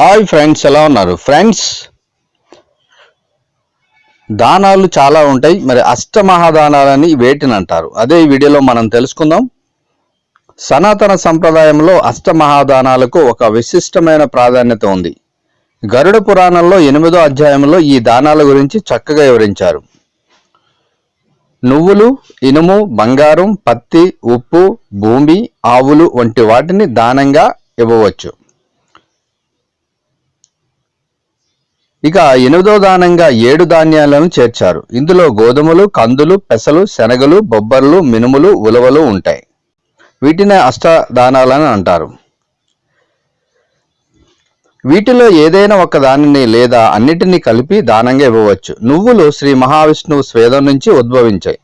Hi friends ఎలా ఉన్నారు? Friends దానాలు చాలా ఉంటాయి. మరి అష్టమహాదానాలని వేటిని అంటారు? అదే ఈ వీడియోలో మనం తెలుసుకుందాం. సనాతన సంప్రదాయంలో అష్టమహాదానాలకు ఒక విశిష్టమైన ప్రాధాన్యత ఉంది. గరుడ పురాణంలో ఎనిమిదో అధ్యాయంలో ఈ దానాల గురించి చక్కగా వివరించారు. నువ్వులు ఇనుము బంగారం పత్తి ఉప్పు భూమి ఆవులు వంటి వాటిని దానంగా ఇవ్వవచ్చు. ఇక ఎనిమిదో దానంగా ఏడు ధాన్యాలను చేర్చారు. ఇందులో గోధుమలు కందులు పెసలు శనగలు బొబ్బర్లు మినుములు ఉలవలు ఉంటాయి. వీటినే అష్టదానాలని అంటారు. వీటిలో ఏదైనా ఒక దానిని లేదా అన్నిటినీ కలిపి దానంగా ఇవ్వవచ్చు. నువ్వులు శ్రీ మహావిష్ణువు స్వేదం నుంచి ఉద్భవించాయి.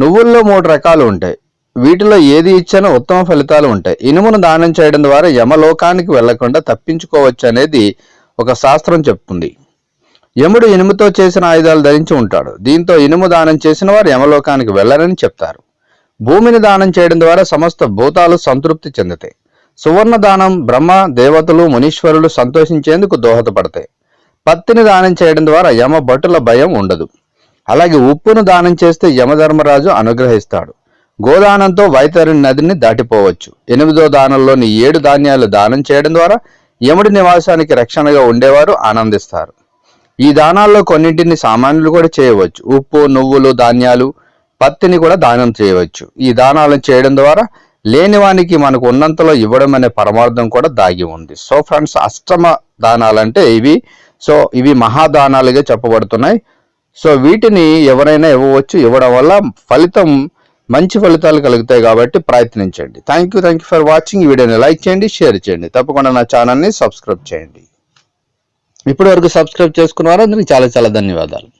నువ్వుల్లో మూడు రకాలు ఉంటాయి. వీటిలో ఏది ఇచ్చినా ఉత్తమ ఫలితాలు ఉంటాయి. ఇనుమును దానం చేయడం ద్వారా యమలోకానికి వెళ్ళకుండా తప్పించుకోవచ్చు అనేది ఒక శాస్త్రం చెప్తుంది. యముడు ఇనుముతో చేసిన ఆయుధాలు ధరించి ఉంటాడు. దీంతో ఇనుము దానం చేసిన వారు యమలోకానికి వెళ్ళరని చెప్తారు. భూమిని దానం చేయడం ద్వారా సమస్త భూతాలు సంతృప్తి చెందుతాయి. సువర్ణ దానం బ్రహ్మ దేవతలు మునీశ్వరులు సంతోషించేందుకు దోహదపడతాయి. పత్తిని దానం చేయడం ద్వారా యమ భటుల భయం ఉండదు. అలాగే ఉప్పును దానం చేస్తే యమధర్మరాజు అనుగ్రహిస్తాడు. గోదానంతో వైతరుని నదిని దాటిపోవచ్చు. ఎనిమిదో దానంలోని ఏడు ధాన్యాలు దానం చేయడం ద్వారా యముడి నివాసానికి రక్షణగా ఉండేవారు ఆనందిస్తారు. ఈ దానాల్లో కొన్నింటిని సామాన్యులు కూడా చేయవచ్చు. ఉప్పు నువ్వులు ధాన్యాలు పత్తిని కూడా దానం చేయవచ్చు. ఈ దానాలను చేయడం ద్వారా లేనివానికి మనకు ఉన్నంతలో ఇవ్వడం అనే పరమార్థం కూడా దాగి ఉంది. సో ఫ్రెండ్స్ అష్టమ దానాలంటే ఇవి సో ఇవి మహాదానాలుగా చెప్పబడుతున్నాయి. సో వీటిని ఎవరైనా ఇవ్వవచ్చు ఇవ్వడం వల్ల ఫలితం మంచి ఫలితాలు కలుగుతాయి కాబట్టి ప్రయత్నించండి. Thank you thank you for watching ఈ వీడియోని లైక్ చేయండి షేర్ చేయండి. తప్పకుండా నా ఛానల్ని సబ్స్క్రైబ్ చేయండి. ఇప్పటి వరకు సబ్స్క్రైబ్ చేసుకున్న వారందరికీ చాలా చాలా ధన్యవాదాలు.